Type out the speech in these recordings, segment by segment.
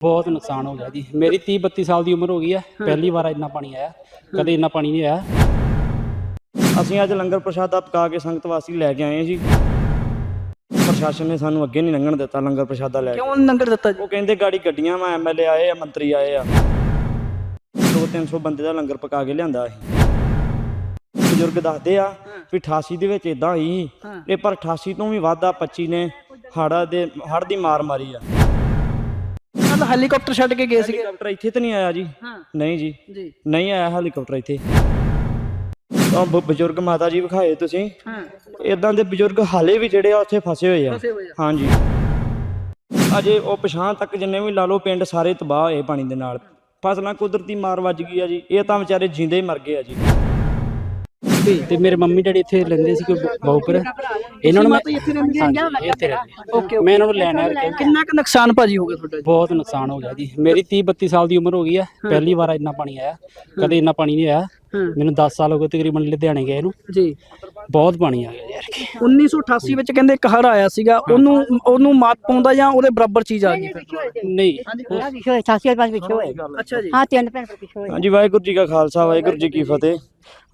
ਬਹੁਤ ਨੁਕਸਾਨ ਹੋ ਗਿਆ ਜੀ। ਮੇਰੀ 30 32 ਸਾਲ ਦੀ ਉਮਰ ਹੋ ਗਈ ਹੈ। ਪਹਿਲੀ ਵਾਰ ਇੰਨਾ ਪਾਣੀ ਆਇਆ। ਕਦੇ ਇੰਨਾ ਪਾਣੀ ਨਹੀਂ ਆਇਆ। ਅਸੀਂ ਅੱਜ ਲੰਗਰ ਪ੍ਰਸ਼ਾਦਾ ਪਕਾ ਕੇ ਸੰਗਤ ਵਾਸੀ ਲੈ ਕੇ ਆਏ ਜੀ। ਪ੍ਰਸ਼ਾਸਨ ਨੇ ਸਾਨੂੰ ਅੱਗੇ ਨਹੀਂ ਲੰਘਣ ਦਿੱਤਾ ਲੰਗਰ ਪ੍ਰਸ਼ਾਦਾ ਲੈ ਕੇ। ਕਿਉਂ ਲੰਗਰ ਦਿੱਤਾ ਜੀ? ਉਹ ਕਹਿੰਦੇ ਗਾੜੀ ਗੱਡੀਆਂ ਵਾ ਐਮਐਲਏ ਆਏ ਆ ਮੰਤਰੀ ਆਏ ਆ। 2-300 ਬੰਦੇ ਦਾ ਲੰਗਰ ਪਕਾ ਕੇ ਲਿਆਂਦਾ ਅਸੀਂ ਬਜ਼ੁਰਗ ਦੱਸਦੇ ਆ ਵੀ 88 ਦੇ ਵਿੱਚ ਇਦਾਂ ਹੀ। ਇਹ ਪਰ 88 ਤੋਂ ਵੀ ਵੱਧ ਆ 25 ਨੇ ਹੜਾ ਦੇ ਹੜ ਦੀ ਮਾਰ ਮਾਰੀ ਆ। ਕੱਲ ਹੈਲੀਕਾਪਟਰ ਛੱਡ ਕੇ ਗਏ ਸੀਗੇ। ਹੈਲੀਕਾਪਟਰ ਇੱਥੇ ਤਾਂ ਨਹੀਂ ਆਇਆ ਜੀ? ਹਾਂ। ਨਹੀਂ ਜੀ। ਜੀ। ਨਹੀਂ ਆਇਆ ਹੈਲੀਕਾਪਟਰ ਇੱਥੇ। ਬ- ਬਜ਼ੁਰਗ ਮਾਤਾ ਜੀ ਵਿਖਾਏ ਤੁਸੀਂ। ਹਾਂ। ਇਦਾਂ ਦੇ ਬਜ਼ੁਰਗ ਹਾਲੇ ਵੀ ਜਿਹੜੇ ਆ ਉੱਥੇ ਫਸੇ ਹੋਏ ਆ। ਫਸੇ ਹੋਏ ਆ। ਹਾਂਜੀ। ਅਜੇ ਉਹ ਪਛਾਣ ਤੱਕ ਜਿੰਨੇ ਵੀ ਲਾ ਲਓ ਪਿੰਡ ਸਾਰੇ ਤਬਾਹ ਹੋਏ ਪਾਣੀ ਦੇ ਨਾਲ। ਫਸਲਾਂ ਕੁਦਰਤੀ ਮਾਰ ਵੱਜ ਗਈ ਆ ਜੀ। ਇਹ ਤਾਂ ਵਿਚਾਰੇ ਜਿੰਦੇ ਹੀ ਮਰ ਗਏ ਆ ਜੀ। ਤੇ ਮੇਰੇ ਮੰਮੀ ਡੈਡੀ ਇੱਥੇ ਲੈਂਦੇ ਸੀ ਕੋਈ ਬਹੁਪਰ। ਇਹਨਾਂ ਨੂੰ ਮੈਂ ਮਾਤਾ ਜੀ ਇੱਥੇ ਰਹਿੰਦੇ ਆ? ਹਾਂਜੀ, ਇੱਥੇ ਰਹਿੰਦੇ ਓਕੇ ਮੈਂ ਇਹਨਾਂ ਨੂੰ ਲੈਣ ਕਿੰਨਾ ਕੁ ਨੁਕਸਾਨ ਭਾਜੀ ਹੋ ਗਿਆ ਤੁਹਾਡਾ? ਬਹੁਤ ਨੁਕਸਾਨ ਹੋ ਗਿਆ ਜੀ। ਮੇਰੀ 30 32 ਸਾਲ ਦੀ ਉਮਰ ਹੋ ਗਈ ਹੈ। ਪਹਿਲੀ ਵਾਰ ਇੰਨਾ ਪਾਣੀ ਆਇਆ। ਕਦੇ ਇੰਨਾ ਪਾਣੀ ਨਹੀਂ ਆਇਆ। ਮੈਨੂੰ 10 ਸਾਲ ਹੋ ਗਏ ਤਕਰੀਬਨ ਲੁਧਿਆਣੇ ਗਏ ਨੂੰ। ਜੀ। ਬਹੁਤ ਪਾਣੀ ਆ ਗਿਆ ਯਾਰ ਕਿ। 1988 ਵਿੱਚ ਕਹਿੰਦੇ ਇੱਕ ਹੜ ਆਇਆ ਸੀਗਾ। ਉਹਨੂੰ ਉਹਨੂੰ ਮਾਤ ਪਾਉਂਦਾ ਜਾਂ ਉਹਦੇ ਬਰਾਬਰ ਚੀਜ਼ ਆ ਗਈ? ਨਹੀਂ ਪਿੱਛੇ ਹੋਏ ਸਾਸੀ ਪੰਜ ਪਿੱਛੇ ਹੋਏ। ਅੱਛਾ ਜੀ। ਹਾਂ ਤਿੰਨ ਭੈਣ ਪਿੱਛੇ ਹੋਏ। ਹਾਂਜੀ ਵਾਹਿਗੁਰੂ ਜੀ ਕਾ ਖਾਲਸਾ ਵਾਹਿਗੁਰੂ ਜੀ ਕੀ ਫਤਿਹ।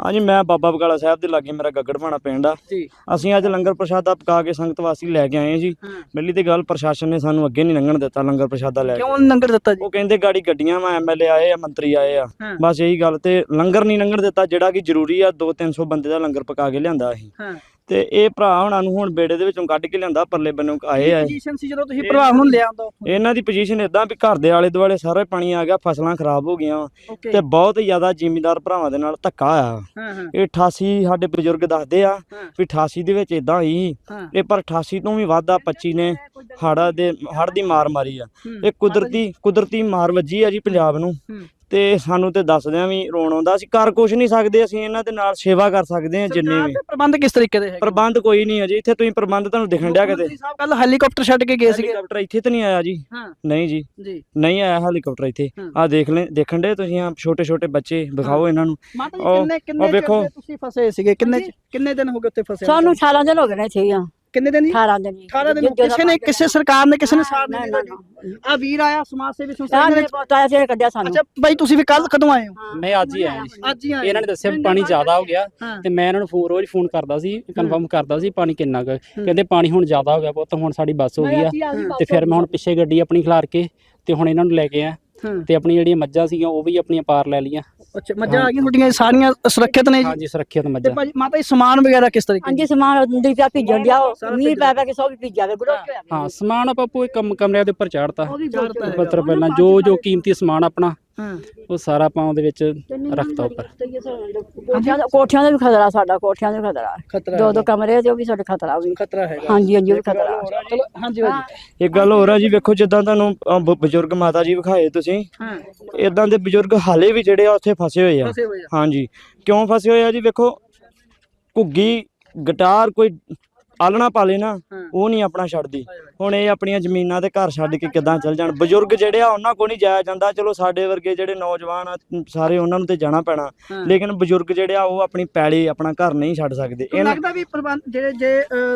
ਹਾਂਜੀ ਮੈਂ ਬਾਬਾ ਬਕਾਲਾ ਸਾਹਿਬ ਦੇ ਲਾਗੇ ਮੇਰਾ ਗੱਗੜ ਭਾਣਾ ਪਿੰਡ ਆ। ਜੀ। ਅਸੀਂ ਅੱਜ ਲੰਗਰ ਪ੍ਰਸ਼ਾਦਾ ਪਕਾ ਕੇ ਸੰਗਤ ਵਾਸੀ ਲੈ ਕੇ ਆਏ ਹਾਂ ਜੀ। ਪਹਿਲੀ ਤੇ ਗੱਲ ਪ੍ਰਸ਼ਾਸਨ ਨੇ ਸਾਨੂੰ ਅੱਗੇ ਨਹੀਂ ਲੰਘਣ ਦਿੱਤਾ ਲੰਗਰ ਪ੍ਰਸ਼ਾਦਾ ਲੈ ਕੇ। ਕਿਉਂ ਲੰਗਰ ਦਿੱਤਾ ਜੀ? ਉਹ ਕਹਿੰਦੇ ਗਾੜੀ ਗੱਡੀਆਂ ਵਾ ਐਮਐਲਏ ਆਏ ਆ ਮੰਤਰੀ ਆਏ ਆ। ਬਸ ਇਹੀ ਗੱਲ ਤੇ ਲੰਗਰ ਨਹੀਂ ਲੰਘਣ ਦਿੱਤਾ ਜਿਹੜਾ ਕਿ ਜ਼ਰੂਰੀ ਆ 2-300 ਬੰਦੇ ਦਾ ਲੰਗਰ ਪਕਾ ਕੇ ਲਿਆਂਦਾ ਅਸੀਂ। ਤੇ ਇਹ ਭਰਾ ਹੁਣਾਂ ਨੂੰ ਹੁਣ ਬੇੜੇ ਦੇ ਵਿੱਚੋਂ ਕੱਢ ਕੇ ਲਿਆਂਦਾ ਪਰਲੇ ਬੰਨੋਂ ਆਏ ਆ। ਪੋਜੀਸ਼ਨ ਸੀ ਜਦੋਂ ਤੁਸੀਂ ਭਰਾ ਨੂੰ ਲਿਆ ਆਉਂਦਾ ਇਹਨਾਂ ਦੀ ਪੋਜੀਸ਼ਨ ਇਦਾਂ ਵੀ ਘਰ ਦੇ ਆਲੇ ਦੁਆਲੇ ਸਾਰਾ ਪਾਣੀ ਆ ਗਿਆ ਫਸਲਾਂ ਖਰਾਬ ਹੋ ਗਈਆਂ ਵਾਂ ਓਕੇ ਤੇ ਬਹੁਤ ਜ਼ਿਆਦਾ ਜ਼ਿਮੀਂਦਾਰ ਭਰਾਵਾਂ ਦੇ ਨਾਲ ਧੱਕਾ ਆ ਹਾਂ ਹਾਂ ਇਹ 88 ਸਾਡੇ ਬਜ਼ੁਰਗ ਦੱਸਦੇ ਆ ਹਾਂ। ਵੀ 88 ਦੇ ਵਿੱਚ ਇਦਾਂ ਹੀ ਹਾਂ ਇਹ ਪਰ 88 ਤੋਂ ਵੀ ਵੱਧ ਆ 25 ਨੇ ਹੜਾ ਦੇ ਹੜ ਦੀ ਮਾਰ ਮਾਰੀ ਆ ਹੂੰ। ਇਹ ਕੁਦਰਤੀ ਕੁਦਰਤੀ ਮਾਰ ਵੱਜੀ ਆ ਜੀ ਪੰਜਾਬ ਨੂੰ ਹੂੰ। ਤੇ ਸਾਨੂੰ ਤੇ ਦੱਸਦਿਆਂ ਵੀ ਰੋਣ ਆਉਂਦਾ। ਅਸੀਂ ਕਰ ਕੁਛ ਨਹੀਂ ਸਕਦੇ ਅਸੀਂ ਇਹਨਾਂ ਦੇ ਨਾਲ ਸੇਵਾ ਕਰ ਸਕਦੇ ਹਾਂ ਜਿੰਨੇ ਵੀ। ਪ੍ਰਬੰਧ ਕਿਸ ਤਰੀਕੇ ਦੇ ਹੈਗੇ? ਪ੍ਰਬੰਧ ਕੋਈ ਨਹੀਂ ਹੈ ਜੀ ਇੱਥੇ ਤੁਸੀਂ ਪ੍ਰਬੰਧ ਤੁਹਾਨੂੰ ਦਿਖਣ ਡਿਆ ਮੰਤਰੀ ਸਾਹਿਬ ਕੱਲ ਹੈਲੀਕਾਪਟਰ ਛੱਡ ਕੇ ਗਏ ਸੀਗੇ। ਹੈਲੀਕਾਪਟਰ ਇੱਥੇ ਤਾਂ ਨਹੀਂ ਆਇਆ ਜੀ। ਹਾਂ। ਨਹੀਂ ਜੀ। ਜੀ। ਨਹੀਂ ਆਇਆ ਹੈਲੀਕਾਪਟਰ ਇੱਥੇ। ਹਾਂ। ਆ ਦੇਖ ਲੈ ਦੇਖਣ ਦੇ ਤੁਸੀਂ ਆ ਛੋਟੇ ਛੋਟੇ ਬੱਚੇ ਦਿਖਾਓ ਇਹਨਾਂ ਨੂੰ। ਮਾਤਾ ਜੀ ਉਹ- ਕਿੰਨੇ ਵੇਖੋ। ਦੇ ਤੁਸੀਂ ਫਸੇ ਸੀਗੇ? ਕਿੰਨੇ ਕਿੰਨੇ ਦਿਨ ਹੋ ਗਏ ਉੱਥੇ ਫਸੇ ਸਾਨੂੰ 18 ਦਿਨ ਹੋ ਗਏ ਨੇ ਇੱਥੇ ਆ। ਕਿੰਨੇ ਦਿਨ ਜੀ? 18 ਦਿਨ ਹੀ। 18 ਦਿਨ ਕਿਸੇ ਨੇ ਕਿਸੇ ਸਰਕਾਰ ਨੇ ਕਿਸੇ ਨੇ ਸਾਥ ਨਹੀਂ ਦਿੱਤਾ ਆ ਵੀਰ ਆਇਆ ਸਮਾਜ ਸੇਵੀ ਦੇ ਨੇ ਵਿੱਚ। ਪਤਾ ਸੀ ਕੱਢਿਆ ਸਾਨੂੰ। ਅੱਛਾ ਬਾਈ ਤੁਸੀਂ ਵੀ ਕੱਲ ਕਦੋਂ ਆਏ ਹੋ? ਮੈਂ ਅੱਜ ਹੀ ਆਇਆ ਜੀ ਅੱਜ ਹੀ ਆਏ ਇਹਨਾਂ ਨੇ ਦੱਸਿਆ ਪਾਣੀ ਜ਼ਿਆਦਾ ਹੋ ਗਿਆ। ਤੇ ਮੈਂ ਇਹਨਾਂ ਨੂੰ ਫੋਨ ਰੋਜ਼ ਫੋਨ ਕਰਦਾ ਸੀ ਕਨਫਰਮ ਕਰਦਾ ਸੀ ਪਾਣੀ ਕਿੰਨਾ ਕੁ। ਕਹਿੰਦੇ ਪਾਣੀ ਹੁਣ ਜ਼ਿਆਦਾ ਹੋ ਗਿਆ ਪੁੱਤ ਹੁਣ ਸਾਡੀ ਬੱਸ ਹੋ ਗਈ ਆ ਤੇ ਫਿਰ ਮੈਂ ਹੁਣ ਪਿੱਛੇ ਗੱਡੀ ਆਪਣੀ ਖਿਲਾਰ ਕੇ ਤੇ ਹੁਣ ਇਹਨਾਂ ਨੂੰ ਲੈ ਕੇ ਆ ਹਾਂ ਤੇ ਆਪਣੀ ਜਿਹੜੀਆਂ ਮੱਝਾਂ ਸੀਗੀਆਂ ਉਹ ਵੀ ਆਪਣੀਆਂ ਪਾਰ ਲੈ ਲਈਆਂ। ਅੱਛਾ ਮੱਝਾਂ ਆ ਗਈਆਂ ਤੁਹਾਡੀਆਂ ਸਾਰੀਆਂ ਸੁਰੱਖਿਅਤ ਨੇ ਜੀ? ਹਾਂਜੀ ਸੁਰੱਖਿਅਤ ਤੇ ਮੱਝਾਂ ਭਾਜੀ ਮਾਤਾ ਜੀ ਸਮਾਨ ਵਗੈਰਾ ਕਿਸ ਤਰੀਕੇ ਅੰਜੀ ਸਮਾਨ ਅੰਦਰ ਪਿਆ ਭੀਜਣ ਡਿਆ ਸਾਰਾ ਮੀਂਹ ਪੈ ਪੈ ਕੇ ਸਭ ਭੀਜ ਜਾਵੇ ਗੁੜੋ ਹਾਂ। ਸਮਾਨ ਆਪਾਂ ਪੂਰੇ ਕੰਮ ਕਮਰਿਆਂ ਦੇ ਉੱਪਰ ਚਾੜਤਾ। ਉਹ ਵੀ ਚਾੜਤਾ ਹੈ। ਪੱਤਰ ਪਹਿਲਾਂ ਜੋ ਜੋ ਕੀਮਤੀ ਸਮਾਨ ਆਪਣਾ ਹਾਂ। ਉਹ ਸਾਰਾ ਆਪਾਂ ਉਹਦੇ ਵਿੱਚ ਰੱਖਤਾ ਉੱਪਰ। ਕੋਠਿਆਂ ਦਾ ਕੋਠਿਆਂ ਦਾ ਵੀ ਖਤਰਾ ਸਾਡਾ ਕੋਠਿਆਂ ਦਾ ਵੀ ਖਤਰਾ। ਦੋ ਦੋ ਕਮਰੇ ਤੇ ਉਹ ਵੀ ਸਾਡੇ ਖਤਰਾ ਵੀ। ਖਤਰਾ ਹੈਗਾ। ਹਾਂਜੀ ਹਾਂਜੀ ਉਹ ਵੀ ਖਤਰਾ। ਚਲੋ ਹਾਂਜੀ ਭਾਜੀ ਇੱਕ ਗੱਲ ਹੋਰ ਆ ਜੀ ਵੇਖੋ ਜਿੱਦਾਂ ਤੁਹਾਨੂੰ ਅ, ਬ- ਬਜ਼ੁਰਗ ਮਾਤਾ ਜੀ ਵਿਖਾਏ ਤੁਸੀਂ। ਹਾਂ। ਇਦਾਂ ਦੇ ਬਜ਼ੁਰਗ ਹਾਲੇ ਵੀ ਜਿਹੜੇ ਆ ਉੱਥੇ ਫਸੇ ਹੋਏ ਆ। ਫਸੇ ਹੋਏ ਆ। ਹਾਂਜੀ। ਕਿਉਂ ਫਸੇ ਹੋਏ ਆ ਜੀ? ਵੇਖੋ ਘੁੱਗੀ ਗਿਟਾਰ ਕੋਈ ਆਲਣਾ ਪਾਲੇ ਨਾ। ਉਹ ਨਹੀਂ ਆਪਣਾ ਛੱਡਦੀ। ਹੁਣ ਇਹ ਆਪਣੀਆਂ ਜ਼ਮੀਨਾਂ ਤੇ ਘਰ ਛੱਡ ਕੇ ਕਿੱਦਾਂ ਚੱਲ ਜਾਣ? ਬਜ਼ੁਰਗ ਜਿਹੜੇ ਆ ਉਹਨਾਂ ਕੋ ਨਹੀਂ ਜਾਇਆ ਜਾਂਦਾ। ਚਲੋ ਸਾਡੇ ਵਰਗੇ ਜਿਹੜੇ ਨੌਜਵਾਨ ਆ ਸਾਰੇ ਉਹਨਾਂ ਨੂੰ ਤੇ ਜਾਣਾ ਪੈਣਾ। ਲੇਕਿਨ ਬਜ਼ੁਰਗ ਜਿਹੜੇ ਆ ਉਹ ਆਪਣੀ ਪੈਲੀ ਆਪਣਾ ਘਰ ਨਹੀਂ ਛੱਡ ਸਕਦੇ। ਇਹਨਾਂ ਲੱਗਦਾ ਵੀ ਪ੍ਰਬੰਧ ਜਿਹੜੇ ਜੇ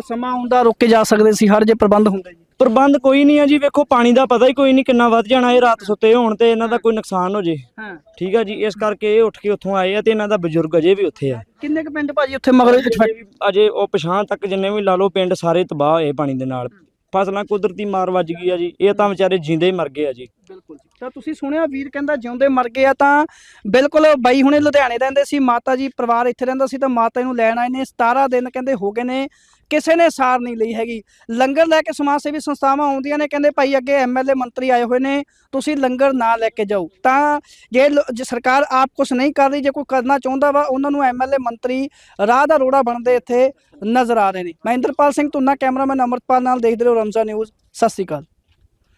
ਸਮਾਂ ਆਉਂਦਾ ਰੁਕ ਕੇ ਜਾ ਸਕਦੇ ਸੀ ਹਰ ਜੇ ਪ੍ਰਬੰਧ ਹੁੰਦੇ ਜੀ? ਪ੍ਰਬੰਧ ਕੋਈ ਨਹੀਂ ਆ ਜੀ ਵੇਖੋ ਪਾਣੀ ਦਾ ਪਤਾ ਹੀ ਕੋਈ ਨਹੀਂ ਕਿੰਨਾ ਵੱਧ ਜਾਣਾ ਇਹ ਰਾਤ ਸੁੱਤੇ ਹੋਣ ਤੇ ਇਹਨਾਂ ਦਾ ਕੋਈ ਨੁਕਸਾਨ ਹੋ ਜੇ। ਹਾਂ। ਠੀਕ ਆ ਜੀ ਇਸ ਕਰਕੇ ਇਹ ਉੱਠ ਕੇ ਉੱਥੋਂ ਆਏ ਆ ਤੇ ਇਹਨਾਂ ਦਾ ਬਜ਼ੁਰਗ ਅਜੇ ਵੀ ਉੱਥੇ ਆ। ਕਿੰਨੇ ਕੁ ਪਿੰਡ ਭਾਜੀ ਉੱਥੇ ਮਗਰ ਵੀ- ਅਜੇ ਉਹ ਪਛਾਣ ਤੱਕ ਜਿੰਨੇ ਵੀ ਲਾ ਲਓ ਪਿੰਡ ਸਾਰੇ ਤਬਾਹ ਹੋਏ ਪਾਣੀ ਦੇ ਨਾਲ। ਫਸਲਾਂ ਕੁਦਰਤੀ ਮਾਰ ਵੱਜ ਗਈ ਆ ਜੀ ਇਹ ਤਾਂ ਵਿਚਾਰੇ ਜਿੰਦੇ ਹੀ ਮਰ ਗਏ ਆ ਜੀ। ਬਿਲਕੁਲ ਜੀ। ਤਾਂ ਤੁਸੀਂ ਸੁਣਿਆ ਵੀਰ ਕਹਿੰਦਾ ਜਿਉਂਦੇ ਮਰ ਗਏ ਆ ਤਾਂ ਬਿਲਕੁਲ ਬਾਈ ਹੁਣੇ ਲੁਧਿਆਣੇ ਰਹਿੰਦੇ ਸੀ ਮਾਤਾ ਜੀ ਪਰਿਵਾਰ ਇੱਥੇ ਰਹਿੰਦਾ ਸੀ ਤਾਂ ਮਾਤਾ ਨੂੰ ਲੈਣ ਆਏ ਨੇ 17 ਦਿਨ ਕਹਿੰਦੇ ਹੋ ਗਏ ਨੇ ਕਿਸੇ ਨੇ ਸਾਰ ਨਹੀਂ ਲਈ ਹੈਗੀ। ਲੰਗਰ ਲੈ ਕੇ ਸਮਾਜ ਸੇਵੀ ਸੰਸਥਾਵਾਂ ਆਉਂਦੀਆਂ ਨੇ, ਕਹਿੰਦੇ ਭਾਈ ਅੱਗੇ ਐਮਐਲਏ ਮੰਤਰੀ ਆਏ ਹੋਏ ਨੇ, ਤੁਸੀਂ ਲੰਗਰ ਨਾ ਲੈ ਕੇ ਜਾਓ। ਤਾਂ ਜੇ ਸਰਕਾਰ ਆਪ ਕੁਝ ਨਹੀਂ ਕਰ ਰਹੀ, ਜੇ ਕੋਈ ਕਰਨਾ ਚਾਹੁੰਦਾ ਵਾ, ਉਹਨਾਂ ਨੂੰ ਐਮਐਲਏ ਮੰਤਰੀ ਰਾਹ ਦਾ ਰੋੜਾ ਬਣਦੇ ਇੱਥੇ ਨਜ਼ਰ ਆ ਰਹੇ ਨੇ। ਮੈਂ ਇੰਦਰਪਾਲ ਸਿੰਘ ਤੁੰਨਾ ਕੈਮਰਾਮੈਨ ਅਮਰਪਾਲ ਨਾਲ ਦੇਖਦੇ ਰਹੋ ਰਮਜ਼ਾ ਨਿਊਜ਼। ਸਤਿ ਸ਼੍ਰੀ ਅਕਾਲ।